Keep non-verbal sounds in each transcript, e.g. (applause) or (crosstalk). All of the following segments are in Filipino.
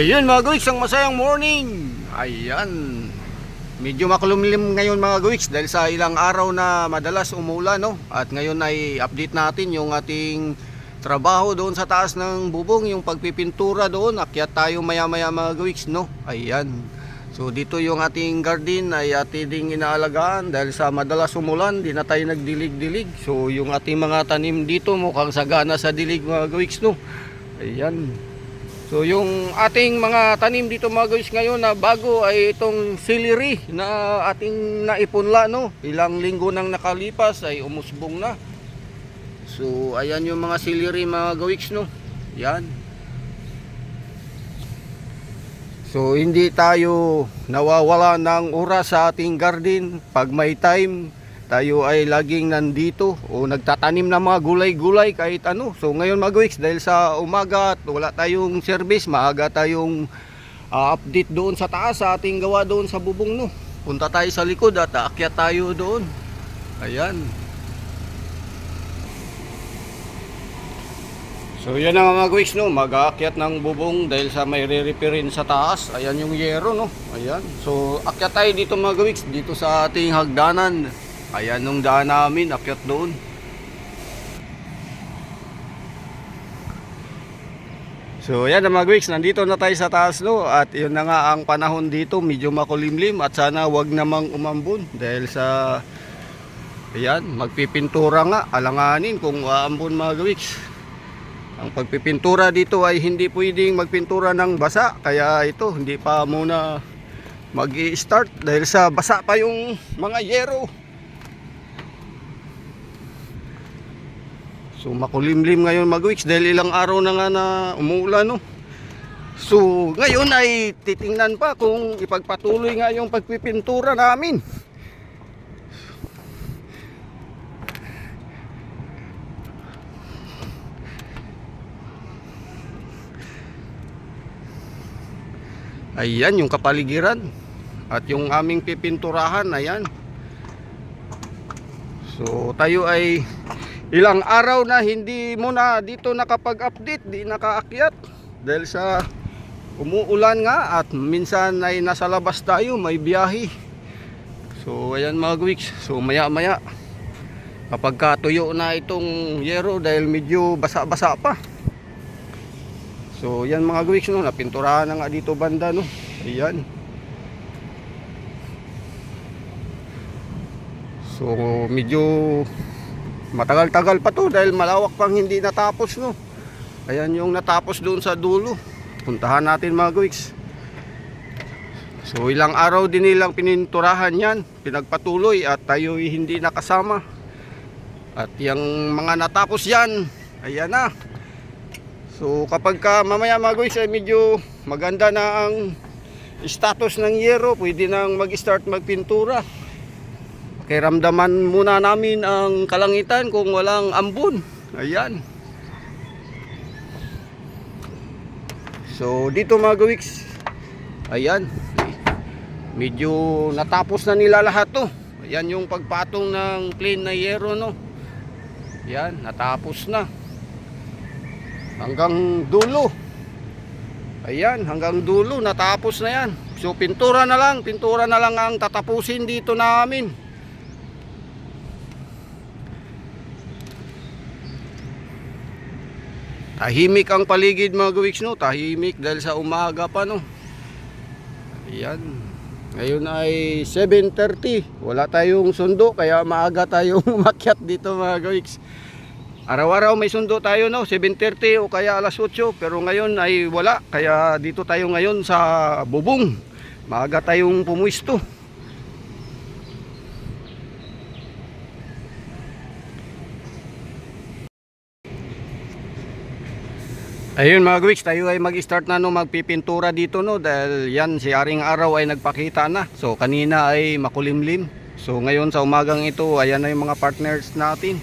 Ayun mga guys, ang masayang morning. Ayan. Medyo makulumlim ngayon mga guys dahil sa ilang araw na madalas umulan no. At ngayon ay update natin yung ating trabaho doon sa taas ng bubong, yung pagpipintura doon. Akyat tayo maya-maya mga guys no. Ayan. So dito yung ating garden ay ating ding inaalagaan dahil sa madalas umulan, di na tayo nagdilig-dilig. So yung ating mga tanim dito mukhang sagana sa dilig mga guys no. Ayan. So yung ating mga tanim dito mga guys ngayon na bago ay itong celery na ating naipunla no. Ilang linggo nang nakalipas ay umusbong na. So ayan yung mga celery mga guys no. Yan. So hindi tayo nawawala ng oras sa ating garden pag may time tayo ay laging nandito o nagtatanim ng mga gulay-gulay kahit ano. So ngayon mga weeks dahil sa umaga at wala tayong service, maaga tayong ah, update doon sa taas sa ating gawa doon sa bubong no. Punta tayo sa likod at aakyat tayo doon. Ayan. So yan ang mga guys no, mag-aakyat ng bubong dahil sa may re-repairin sa taas. Ayan yung yero no. Ayan. So akyat tayo dito mga guys, dito sa ating hagdanan. Ayan nung daan namin, akyat doon. So yan mga guys, nandito na tayo sa taas no at yun na nga ang panahon dito, medyo makulimlim at sana wag namang umambon dahil sa Ayan, magpipintura nga, alanganin kung aambon mga guys. Ang pagpipintura dito ay hindi pwedeng magpintura ng basa kaya ito hindi pa muna mag-i-start dahil sa basa pa yung mga yero. So makulimlim ngayon mag-weeks dahil ilang araw na nga na umuulan no. So ngayon ay titingnan pa kung ipagpatuloy nga yung pagpipintura namin. Ayan yung kapaligiran. At yung aming pipinturahan, ayan. So tayo ay ilang araw na hindi muna dito nakapag-update, di nakaakyat. Dahil sa umuulan nga at minsan ay nasa labas tayo, may biyahe. So ayan mga weeks. So maya maya kapag katuyo na itong yero dahil medyo basa-basa pa. So yan mga guwiks no, napinturahan na nga dito banda no. Ayan. So medyo matagal-tagal pa to dahil malawak pang hindi natapos no. Ayan yung natapos doon sa dulo. Puntahan natin mga guwiks. So ilang araw din nilang pininturahan yan, pinagpatuloy at tayo hindi nakasama. At yung mga natapos yan, ayan na. So kapag ka mamaya mga guys ay medyo maganda na ang status ng yero, pwede nang mag-start magpintura. Pakiramdaman muna namin ang kalangitan kung walang ambon. Ayan. So dito mga gawiks, ayan. Medyo natapos na nila lahat to. Ayan yung pagpatong ng plain na yero no. Ayan, natapos na hanggang dulo ayan hanggang dulo natapos na yan so pintura na lang pintura na lang ang tatapusin dito namin tahimik ang paligid mga gawiks no tahimik dahil sa umaga pa no? Ayan. Ngayon ay 7.30 wala tayong sundo kaya maaga tayong (laughs) umakyat dito mga gawiks Araw-araw may sundo tayo no, 7.30 o kaya alas 8 pero ngayon ay wala. Kaya dito tayo ngayon sa bubong. Maaga tayong pumuisto. Ayun mga guwiks, tayo ay mag-start na no magpipintura dito no dahil yan si Aring Araw ay nagpakita na. So kanina ay makulimlim. So ngayon sa umagang ito, ayan na yung mga partners natin.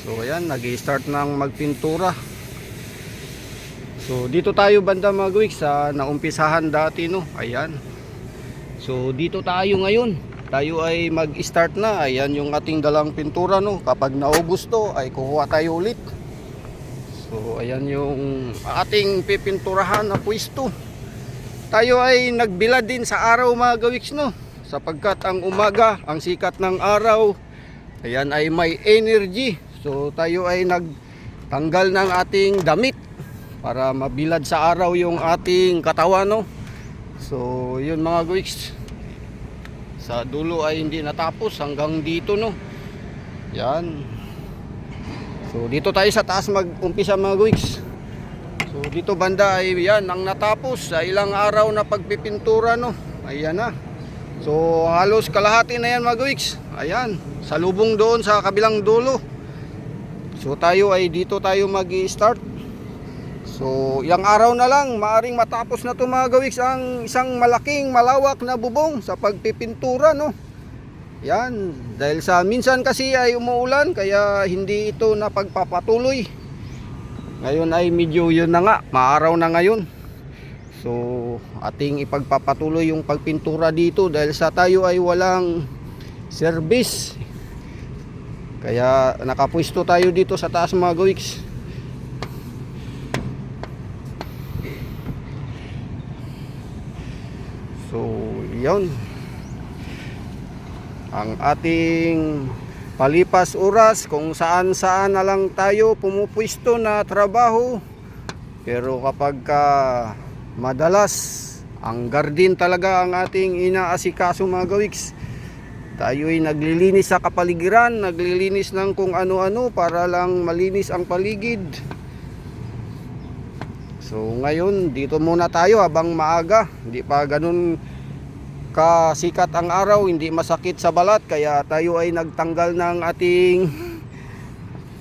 So ayan, nag-start ng magpintura. So dito tayo banda mga guwiks sa naumpisahan dati no. Ayan. So dito tayo ngayon. Tayo ay mag-start na. Ayan yung ating dalang pintura no. Kapag naubos to ay kukuha tayo ulit. So ayan yung ating pipinturahan na pwesto. Tayo ay nagbilad din sa araw mga gawiks no. Sapagkat ang umaga, ang sikat ng araw, ayan ay may energy. So tayo ay nagtanggal ng ating damit para mabilad sa araw yung ating katawan no. So yun mga gawiks. Sa dulo ay hindi natapos hanggang dito no. Yan. So dito tayo sa taas mag-umpisa mga guys. So dito banda ay yan ang natapos sa ilang araw na pagpipintura no. Ayan na. So halos kalahati na yan mga guys. Ayan, salubong doon sa kabilang dulo. So tayo ay dito tayo mag-start. So ilang araw na lang maaring matapos na to mga gawiks ang isang malaking malawak na bubong sa pagpipintura no. Yan, dahil sa minsan kasi ay umuulan kaya hindi ito napagpapatuloy. Ngayon ay medyo yun na nga, maaraw na ngayon. So, ating ipagpapatuloy yung pagpintura dito dahil sa tayo ay walang service. Kaya nakapwesto tayo dito sa taas mga gawiks. So, yun ang ating palipas oras kung saan saan na lang tayo pumupwisto na trabaho. Pero kapag ka madalas ang garden talaga ang ating inaasikaso mga gawiks. Tayo ay naglilinis sa kapaligiran naglilinis ng kung ano-ano para lang malinis ang paligid. So ngayon dito muna tayo habang maaga. Hindi pa ganun kasikat ang araw, hindi masakit sa balat kaya tayo ay nagtanggal ng ating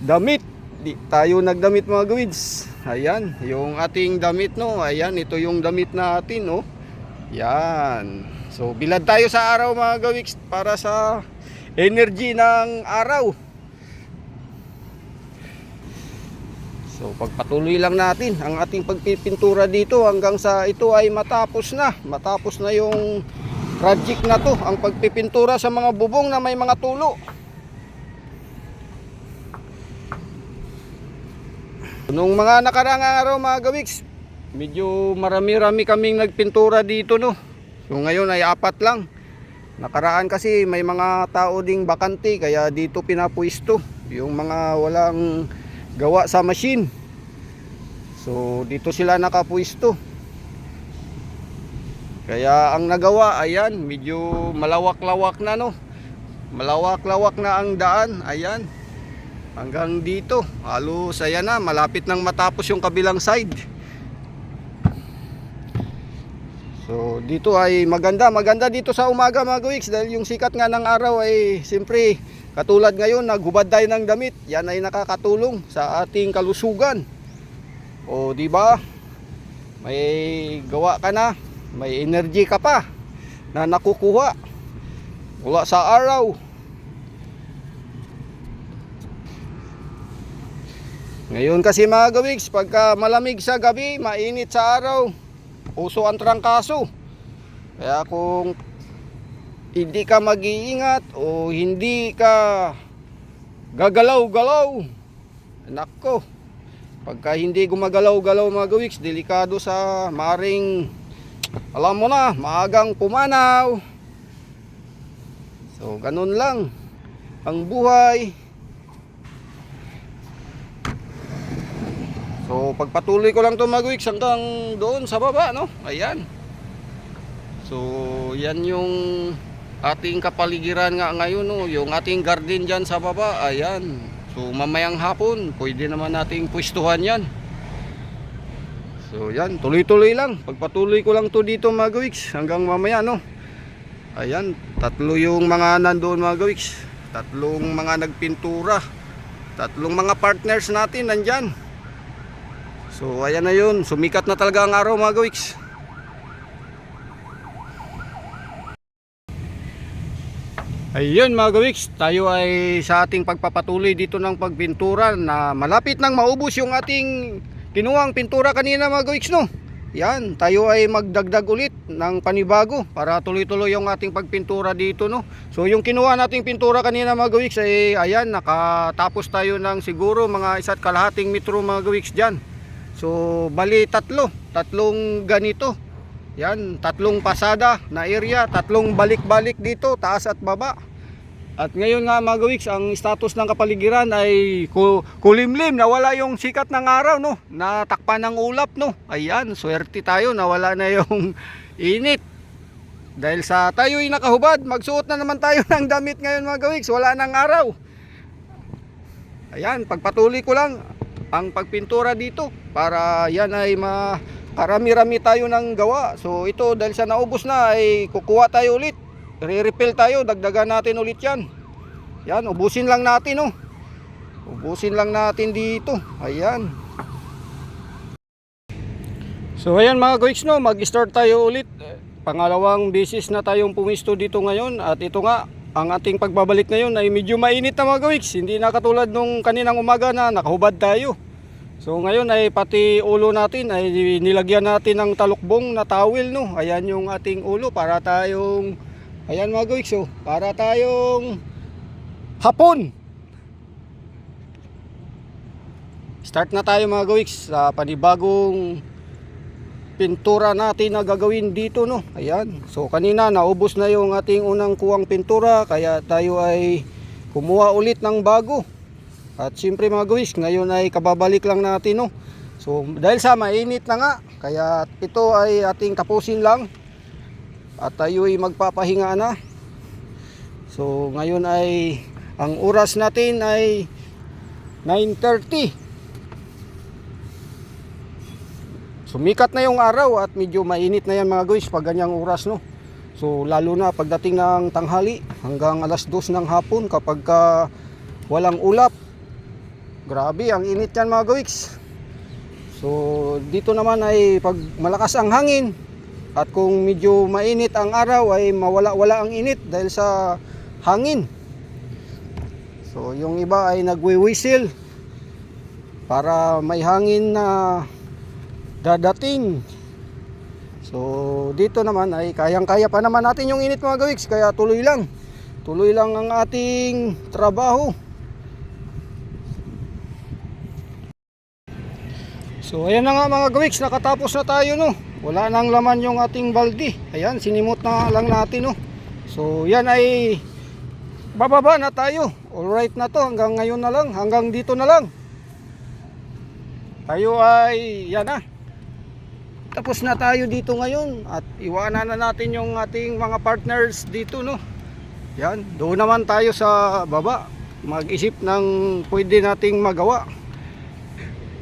damit. Di tayo nagdamit mga gawids. Ayan, yung ating damit no. Ayan, ito yung damit natin no. Yan. So bilad tayo sa araw mga gawids para sa energy ng araw. So pagpatuloy lang natin ang ating pagpipintura dito hanggang sa ito ay matapos na. Matapos na yung project na to ang pagpipintura sa mga bubong na may mga tulo. Nung mga nakarang araw mga gawiks medyo marami-rami kaming nagpintura dito no? So ngayon ay apat lang. Nakaraan kasi may mga tao ding bakante kaya dito pinapwisto yung mga walang gawa sa machine. So dito sila nakapwisto kaya ang nagawa, ayan, medyo malawak-lawak na no. Malawak-lawak na ang daan, ayan. Hanggang dito, halos ayan na, malapit nang matapos yung kabilang side. So dito ay maganda, maganda dito sa umaga mga gawiks dahil yung sikat nga ng araw ay siyempre katulad ngayon naghubad tayo ng damit. Yan ay nakakatulong sa ating kalusugan. O di ba? May gawa ka na, may energy ka pa na nakukuha. Mula sa araw. Ngayon kasi mga gawiks pagka malamig sa gabi mainit sa araw. Uso ang trangkaso. Kaya kung hindi ka mag-iingat o hindi ka gagalaw-galaw nako pagka hindi gumagalaw-galaw mga gawiks delikado sa maring alam mo na, maagang pumanaw. So, ganun lang ang buhay. So, pagpatuloy ko lang to magwiks hanggang doon sa baba, no? Ayan. So, yan yung ating kapaligiran nga ngayon, no? Yung ating garden dyan sa baba, ayan. So, mamayang hapon, pwede naman nating pwestuhan yan. So yan, tuloy-tuloy lang. Pagpatuloy ko lang to dito mga gawiks hanggang mamaya no. Ayan, tatlo yung mga nandoon mga gawiks. Tatlong mga nagpintura. Tatlong mga partners natin nandyan. So ayan na yun, sumikat na talaga ang araw mga gawiks. Ayun mga gawiks, tayo ay sa ating pagpapatuloy dito ng pagpintura na malapit nang maubos yung ating kinuhang pintura kanina mga gawiks no. Yan, tayo ay magdagdag ulit ng panibago para tuloy-tuloy yung ating pagpintura dito no. So yung kinuha nating pintura kanina mga gawiks ay ayan nakatapos tayo ng siguro mga isa't kalahating metro mga gawiks diyan. So bali tatlo, tatlong ganito. Yan, tatlong pasada na area, tatlong balik-balik dito, taas at baba. At ngayon nga mga gawiks, ang status ng kapaligiran ay ku- kulimlim, nawala yung sikat ng araw, no? Natakpan ng ulap, no? Ayan, swerte tayo, nawala na yung (laughs) init. Dahil sa tayo'y nakahubad, magsuot na naman tayo (laughs) ng damit ngayon mga gawiks, wala nang araw. Ayan, pagpatuloy ko lang ang pagpintura dito para yan ay makarami-rami tayo ng gawa. So ito dahil sa naubos na ay kukuha tayo ulit. Re-refill tayo, dagdagan natin ulit yan. Yan, ubusin lang natin oh. Ubusin lang natin dito. Ayan. So ayan mga guys no, mag-start tayo ulit. Pangalawang beses na tayong pumisto dito ngayon at ito nga ang ating pagbabalik ngayon ay medyo mainit na mga gawiks. Hindi na katulad nung kaninang umaga na nakahubad tayo. So ngayon ay pati ulo natin ay nilagyan natin ng talukbong na towel no. Ayan yung ating ulo para tayong ayan mga gawiks oh, para tayong hapon. Start na tayo mga gawiks sa panibagong pintura natin na gagawin dito no. Ayan. So kanina naubos na yung ating unang kuwang pintura kaya tayo ay kumuha ulit ng bago. At siyempre mga guys, ngayon ay kababalik lang natin no. So dahil sa mainit na nga, kaya ito ay ating tapusin lang. At tayo ay magpapahinga na. So ngayon ay ang oras natin ay 9:30. Sumikat na yung araw at medyo mainit na yan mga guys pag ganyang oras no. So lalo na pagdating ng tanghali hanggang alas 2 ng hapon kapag ka walang ulap. Grabe ang init yan mga guys. So dito naman ay pag malakas ang hangin at kung medyo mainit ang araw ay mawala-wala ang init dahil sa hangin. So yung iba ay nagwi-whistle para may hangin na dadating. So dito naman ay kayang-kaya pa naman natin yung init mga gawiks kaya tuloy lang. Tuloy lang ang ating trabaho. So ayan na nga mga gawiks, nakatapos na tayo no. Wala nang laman yung ating baldi. Ayan, sinimot na lang natin no. So yan ay bababa na tayo. Alright na to, hanggang ngayon na lang, hanggang dito na lang. Tayo ay yan na. Tapos na tayo dito ngayon at iwanan na natin yung ating mga partners dito no. Yan, doon naman tayo sa baba. Mag-isip ng pwede nating magawa.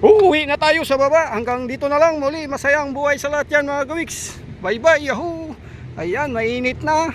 Uuwi na tayo sa baba. Hanggang dito na lang muli. Masayang buhay sa lahat yan mga gawiks. Bye bye. Yahoo! Ayan, mainit na.